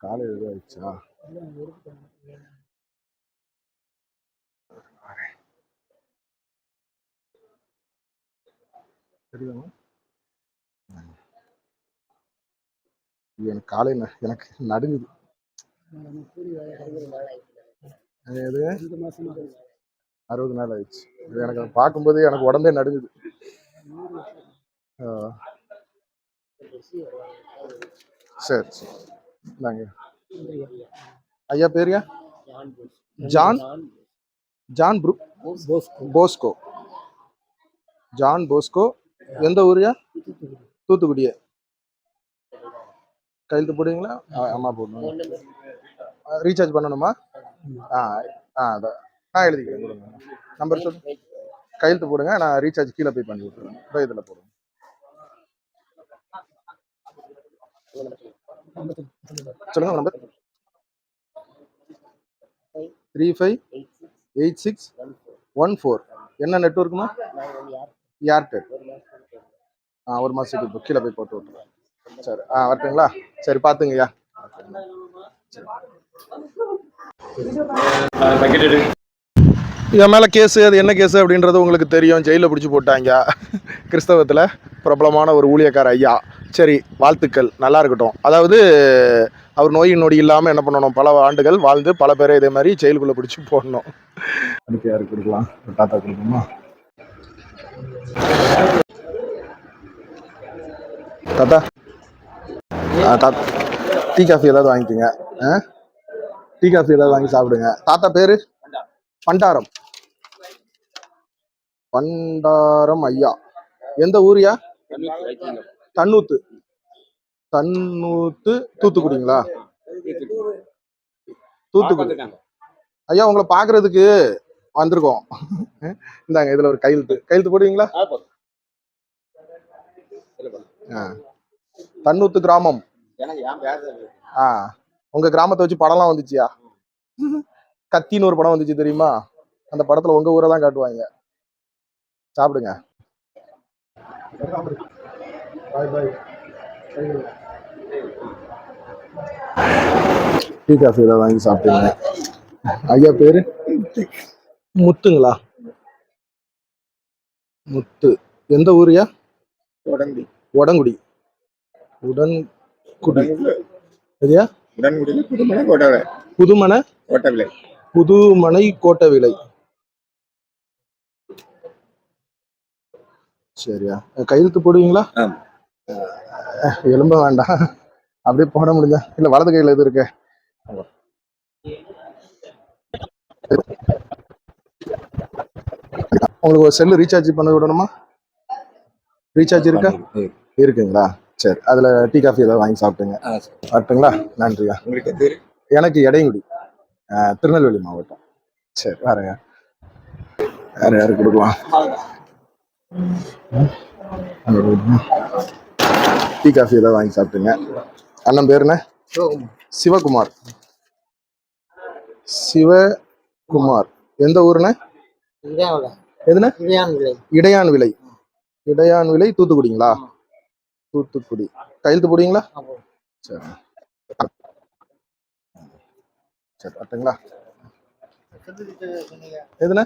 காலையில் எதுவும் ஆயிடுச்சா? தெரியுமா? எனக்கு காலையில் எனக்கு நடுங்குது. அது எது? அறுபது நாள் ஆயிடுச்சு. இது எனக்கு அதை பார்க்கும்போது எனக்கு உடம்பே நடுங்குது. ஆ. சரி சரி. இந்தாங்க. ஐயா பேருயா ஜான் ஜான்? ப்ரூ போஸ்கோ. John Bosco. எந்த ஊரியா தூத்துக்குடியே கையெழுத்து போடுவீங்களா? அம்மா போடணும். ரீசார்ஜ் பண்ணணுமா? ஆ ஆ அதான் நான் எழுதிக்கிறேன் கொடுங்க. நம்பர் சொல்லு கையெழுத்து போடுங்க நான் ரீசார்ஜ் கீழே போய் பண்ணி இதோ இதில் போடுங்க. சொல்லுங்க number three five eight six one four என்ன நெட்ஒர்க்குமா ஏர்டெல் ஆ ஒரு மாதத்துக்கு இப்போ. கீழே போய் போட்டு விட்டுறேன். சரி ஆ வரட்டுங்களா? சரி பார்த்துங்கய்யா என் மேலே கேஸு அது என்ன கேஸு அப்படின்றது உங்களுக்கு தெரியும். ஜெயிலில் பிடிச்சி போட்டாங்க கிறிஸ்தவத்தில் பிரபலமான ஒரு ஊழியக்கார ஐயா. சரி வாழ்த்துக்கள். நல்லா இருக்கட்டும். அதாவது அவர் நோய் நொடி இல்லாமல் என்ன பண்ணணும்? பல ஆண்டுகள் வாழ்ந்து பல பேரை இதே மாதிரி செயலுக்குள்ளே பிடிச்சி போடணும். அதுக்கு யாருக்கு கொடுக்கலாம்? தாத்தா கொடுக்கணுமா? தாத்தா? ஆ தாத்தா டீ காஃபி ஏதாவது வாங்கிக்கோங்க. ஆ? டீ காஃபி ஏதாவது வாங்கி சாப்பிடுங்க. தாத்தா பேர்? பண்டாரம். பண்டாரம் ஐயா. எந்த ஊரியா தன்னூத்து தன்னூத்து தூத்துக்குடிங்களா? தூத்துக்குடி. ஐயா உங்களை பார்க்கிறதுக்கு வந்திருக்கோம். இந்தாங்க இதுல ஒரு கையெழுத்து. கையெழுத்து போடுவீங்களா. தன்னூத்து கிராமம். ஆ. உங்க கிராமத்தை வச்சு படம்லாம் வந்துச்சியா? கத்தின்னு ஒரு படம் வந்துச்சு தெரியுமா? அந்த படத்துல உங்க ஊரை தான் காட்டுவாங்க. சாப்பிடுங்க. பாய் பாய் டீ காஃபி ஏதாவது வாங்கி சாப்பிட்டீங்க ஐயா பேரு? முத்துங்களா? முத்து. எந்த ஊரியா உடன்குடி உடங்குடி. உடன்குடி. சரியா உடன்குடியில் புதுமலை கோட்டவிலை புதுமனை? கோட்டவிலை புதுமனை கோட்டவிலை சரியா. கையெழுத்து போடுவீங்களா? எலும்ப வேண்டாம். அப்படியே போட முடிஞ்சா. இல்ல வலது கையில எது இருக்கு? உங்களுக்கு ஒரு செல்லு ரீசார்ஜ் பண்ண விடணுமா? ரீசார்ஜ் இருக்கா? இருக்குங்களா? சரி அதுல டீ காஃபி ஏதாவது வாங்கி சாப்பிட்டுங்க. வரட்டுங்களா? நன்றியா. எனக்கு இடையங்குடி திருநெல்வேலி மாவட்டம். சரி வரேங்க. வேற யாரு கொடுக்கலாம். டீ காஃபி ஏதாவது வாங்கி சாப்பிட்டுங்க. அண்ணன் பேர் என்ன? சிவகுமார். சிவகுமார். எந்த ஊருண்ணே? எதுண்ணே? இடையான் விலை. இடையான் விலை தூத்துக்குடிங்களா? தூத்துக்குடி. கையெழுத்து போடுவீங்களா? சரி. சரி அட்டுங்களா எதுண்ணே?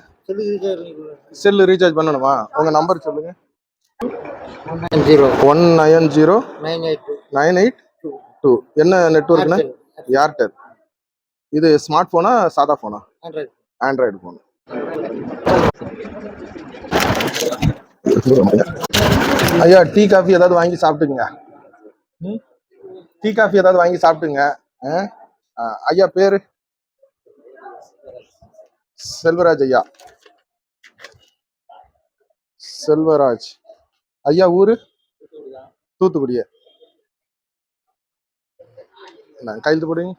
செல்லு ரீசார்ஜ் பண்ணணுமா? உங்க நம்பர் சொல்லுங்க. One nine zero. Nine eight two. Nine eight two. என்ன நெட்ஒர்க்ண்ணே ஏர்டெல். இது ஸ்மார்ட் போனா சாதா போனா ஹண்ட்ரட் ஆண்ட்ராய்டு ஃபோன். ஐயா டீ காஃபி ஏதாவது வாங்கி சாப்பிட்டுங்க? டீ காஃபி ஏதாவது வாங்கி சாப்பிட்டுங்க. ஐயா பேரு? செல்வராஜ் ஐயா. செல்வராஜ். ஐயா ஊரு? தூத்துக்குடியே. நான் கையெழுத்து போடுங்க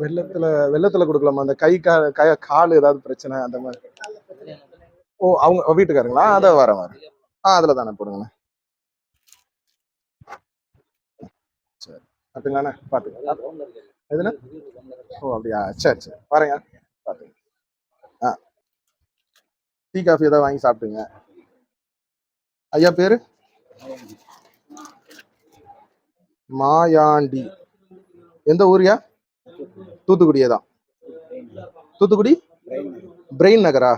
வெள்ளத்துல வெள்ளத்துல கொடுக்கலாமா? அந்த கை கா கை கால் ஏதாவது பிரச்சனை அந்த மாதிரி. ஓ அவங்க வீட்டுக்காரங்களா? அதை வரேன் வரேன் ஆ அதுல தானே போடுங்கண்ணே. சரி. பார்த்துங்களாண்ணே பார்த்துங்க எதுண்ணே? ஓ அப்படியா? சரி சரி. வரேங்க பார்த்துங்க ஆ டீ காஃபி ஏதாவது வாங்கி சாப்பிட்டுங்க ஐயா பேரு? மாயாண்டி. எந்த ஊரியா தூத்துக்குடியே தான். தூத்துக்குடி? பிரெயின் நகரா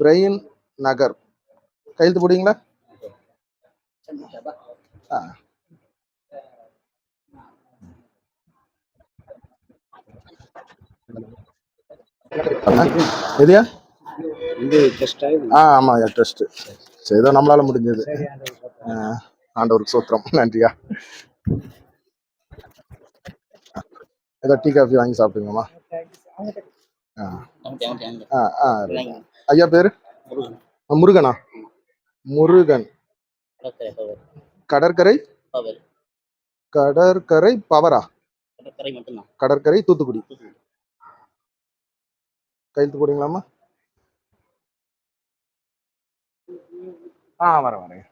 பிரெயின் நகர் கையெழுத்து போடுவீங்களா? ஆ. எதுயா இது டெஸ்ட் ஆ ஆமாம் ட்ரஸ்ட்டு சரி ஏதோ நம்மளால முடிஞ்சது. ஆண்டவருக்கு சோத்திரம். நன்றியா? ஏதோ டீ காஃபி வாங்கி சாப்பிட்டுங்கம்மா ஆ ஆ. ஐயா பேர்? முருகனா. முருகன்? கடற்கரை கடற்கரை? பவரா. கடற்கரை தூத்துக்குடி. கையெழுத்து போடுங்களாம்மா हाँ बराबर है।